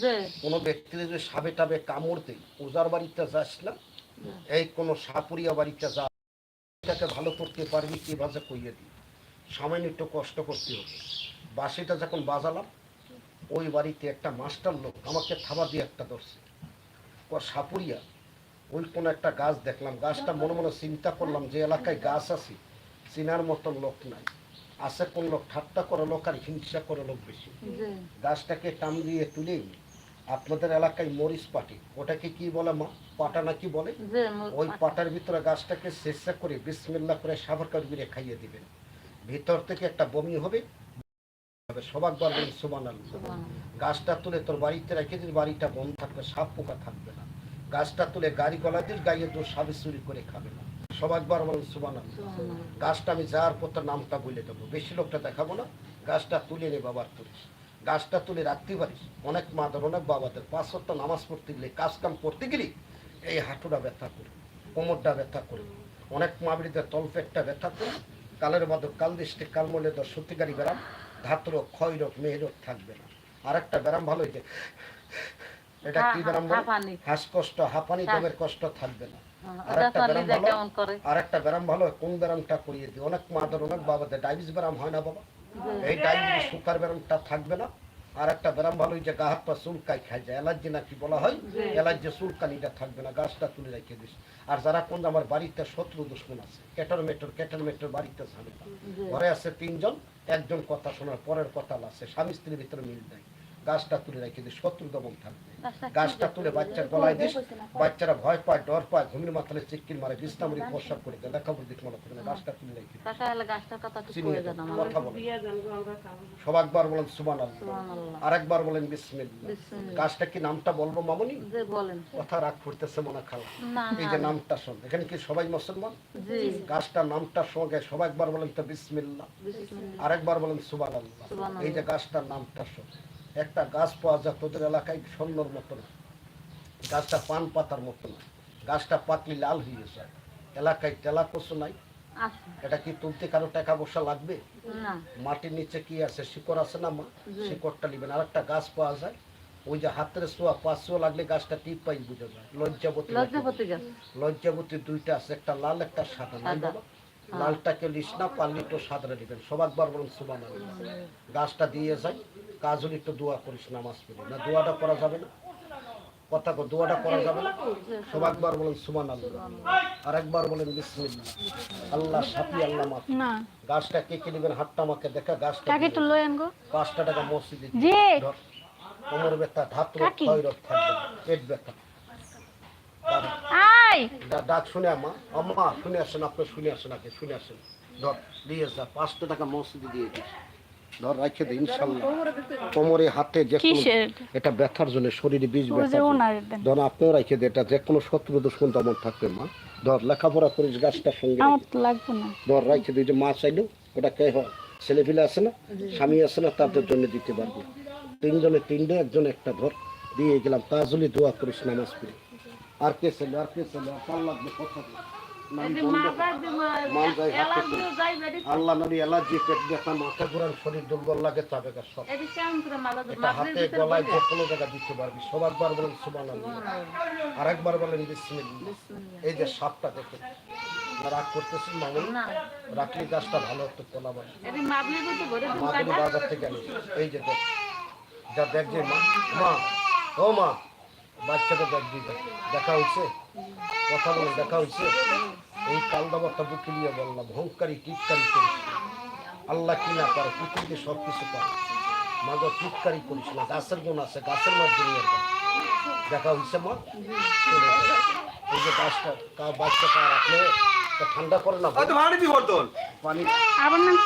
যে কোনো ব্যক্তির যদি সাবে টাবে কামড় দেয় ওজার বাড়িতে যাস না। এই কোনো সাপুরিয়া বাড়িতে যা এটাকে ভালো করতে পারবি কি ভাষা কইয়ে দিই। সামান্য একটু কষ্ট করতে হবে। বাসিটা যখন বাজালাম ওই বাড়িতে একটা মাস্টার লোক আমাকে থাবা দিয়ে একটা ধরছে। সাপুরিয়া ওই কোনো একটা গাছ দেখলাম। গাছটা মনে মনে চিন্তা করলাম যে এলাকায় গাছ আছে চিনার মতন লোক নাই। আছে কোন লোক ঠাট্টা করে লোক আর হিংসা করে লোক বেশি। গাছটাকে টান দিয়ে তুলে আপনাদের এলাকায় মরিচ পাটি ওটাকে কি বলে মা? পাটা নাকি বলে? ওই পাটার ভিতরে গাছটাকে চেষ্টা করে বিসমিল্লা করে সাবার কারবিরে খাইয়ে দিবেন। ভিতর থেকে একটা বমি হবে। সবার বলবেন সুবান গাছটা তুলে তোর বাড়িতে রেখে দিস বাড়িটা বন্ধ থাকবে সাপ পোকা থাকবে না। গাছটা তুলে গাড়ি গলা দিস গাইয়ে তোর সাবে চুরি করে খাবে না। সবাইবার বলেন সুবান। গাছটা আমি যাওয়ার পর তার নামটা বলে দেবো। বেশি লোকটা দেখাবো না। গাছটা তুলে নে বাবার তুলিস গাছটা তুলে রাখতে পারিস। অনেক মাদের অনেক বাবাদের পাঁচ সপ্তাহ নামাজ পড়তে গেলে কাজ কাম করতে গেলে এই হাঁটুটা ব্যথা করে কোমরটা ব্যথা করে। অনেক মাবিড়িদের তলপেটটা ব্যথা করে। কালের বাদক কাল দৃষ্টি কাল মলে তো সত্যিকারী ব্যারাম। ধাত রোগ ক্ষয় রোগ মেয়ে রোগ থাকবে না। আর একটা ব্যারাম ভালো হয়েছে। এটা কি হাঁপানি। হাঁস কষ্ট হাঁপানি দমের কষ্ট থাকবে না। হ্যাঁ, আর একটা ব্যারাম ভালো? আর একটা ব্যারাম ভালো কোন ব্যারামটা করিয়ে দিই? অনেক মাদের অনেক বাবাদের ডায়াবেটিস ব্যারাম হয় না বাবা। এই ডাইনি সুতার ব্যায়ামটা থাকবে না। আর একটা ব্যায়াম ভালো যে গা হাত পা চুলকাই খাই যায়। অ্যালার্জি নাকি বলা হয়? অ্যালার্জি চুলকানিটা থাকবে না গাছটা তুলে রেখে দিস। আর যারা কোন আমার বাড়িতে শত্রু দুশ্মন আছে কেটার মেটর কেটার মেটর বাড়িতে ঝামেলা ঘরে আছে তিনজন একজন কথা শোনার পরের কথা আছে স্বামী স্ত্রীর ভিতরে মিল নাই। গাছটা তুলে রেখে দিস শত্রু দমন থাকবে। গাছটা তুলে বাচ্চার গলায় দিস বাচ্চারা ভয় পায় ডর পায় ঘুমির মাথালে চিক্কির মারে বিষ্ণামরি প্রসাব করে দেয়। দেখাবো দিক মনে করে গাছটা তুলে রেখে। কথা বলে। সবাকবার বলেন সুবহানাল্লাহ। আরেকবার বলেন বিসমিল্লাহ। বিসমিল্লাহ। গাছটা কি নামটা বলব মামনি? কথা রাগ করতেছে মনে খালা। এই যে নামটা শোন এখানে কি সবাই মুসলমান? জি। গাছটার নামটার সঙ্গে সবাই একবার বলেন তো বিসমিল্লাহ। বিসমিল্লাহ। আরেকবার বলেন সুবান সুবহানাল্লাহ। এই যে গাছটার নামটা শোন। একটা গাছ পাওয়া যায় তোদের এলাকায় স্বর্ণর মতো না। গাছটা পান পাতার মতো না। গাছটা পাতলি লাল হয়ে যায়। এলাকায় তেলা কচু নাই এটা কি তুলতে কারও টাকা পয়সা লাগবে? মাটির নিচে কি আছে? শিকড় আছে না মা? শিকড়টা নেবেন। আর একটা গাছ পাওয়া যায়। ওই যে হাতের সোয়া পাঁচশো লাগলে গাছটা টিপ পাই বুঝা যায়। লজ্জাবতী লজ্জাবতী দুইটা আছে একটা লাল একটা সাদা। নাই সাদা। বাবা? লালটাকে লিস না পারলে একটু সাদা নেবেন সবাকবার বলুন সুবান গাছটা দিয়ে যায় কাজল একটু দোয়া করিস নামাজ পড়ি। না দোয়াটা করা যাবে না। কথা দোয়াটা করা যাবে না। সবাকবার বলেন সুমান আল্লাহ আর একবার বলেন বিসমিল্লাহ। আল্লাহ সাফি আল্লাহ মাফ গাছটা কে কে নেবেন হাতটা আমাকে দেখা গাছটা কাকে একটু লয়েন গো? পাঁচটা টাকা মসজিদে জি। ধর। কোমর ব্যথা ধাত রোগ ক্ষয় রোগ থাকবে পেট ব্যথা। আই ডা- ডাক শুনে আমা আম্মা শুনে আসেন আপনি শুনে আসেন আগে শুনে আসেন। ধর দিয়ে যা পাঁচটা টাকা মসজিদে দিয়ে দিস। ধর রাখে দে ইনশাল্লাহ। কোমরে হাতে যে এটা ব্যথার জন্য শরীরে বীজ ব্যথা ধর আপনিও রাখে দে এটা যে কোনো শত্রু দুশ্মন দমন থাকবে মা। ধর লেখাপড়া করিস গাছটার সঙ্গে লাগবে না। ধর রাখে দিই যে মা চাইলো ওটা কে হয়? ছেলে পিলে আছে না? স্বামী আছে না? তাদের জন্য দিতে পারবে। তিনজনে তিনটে একজনে একটা ধর। দিয়ে গেলাম তাজলি দোয়া করিস নামাজ পড়ি। আর কে ছেলে আর কে ছেলে আর কার লাগবে কথা। মান হাতে। আল্লাহ নবী অ্যালার্জি পেট ব্যথা মাথা ঘুরান শরীর দুর্বল লাগে সব। এটা হাতে গলায় যে কোনো জায়গা দিতে পারবি। সবারবার বলেন সুবান আরেকবার বলেন এই যে সাপটা দেখে রাগ করতেছেন মামুন না। রাখলি গাছটা ভালো একটু তোলা বাড়ি এটি মাপলে তো ঘরে মাগুরি বাজার থেকে এই যে দেখ যা দেখ যে মা মা ও মা বাচ্চাকে দেখ হয়েছে? কথা বলে দেখা হয়েছে? এই কালদাবারটা বুকে নিয়ে বললাম হংকারি টিটকারি করিস। আল্লাহ কি না পারে পৃথিবীতে সব কিছু পারে। মাগো টিটকারি করিস না গাছের গুণ আছে গাছের মাধ্যমে দেখা হয়েছে মা? চলে এই যে গাছটা বাচ্চাটা রাখলে ঠান্ডা করে না পানি আবার নাম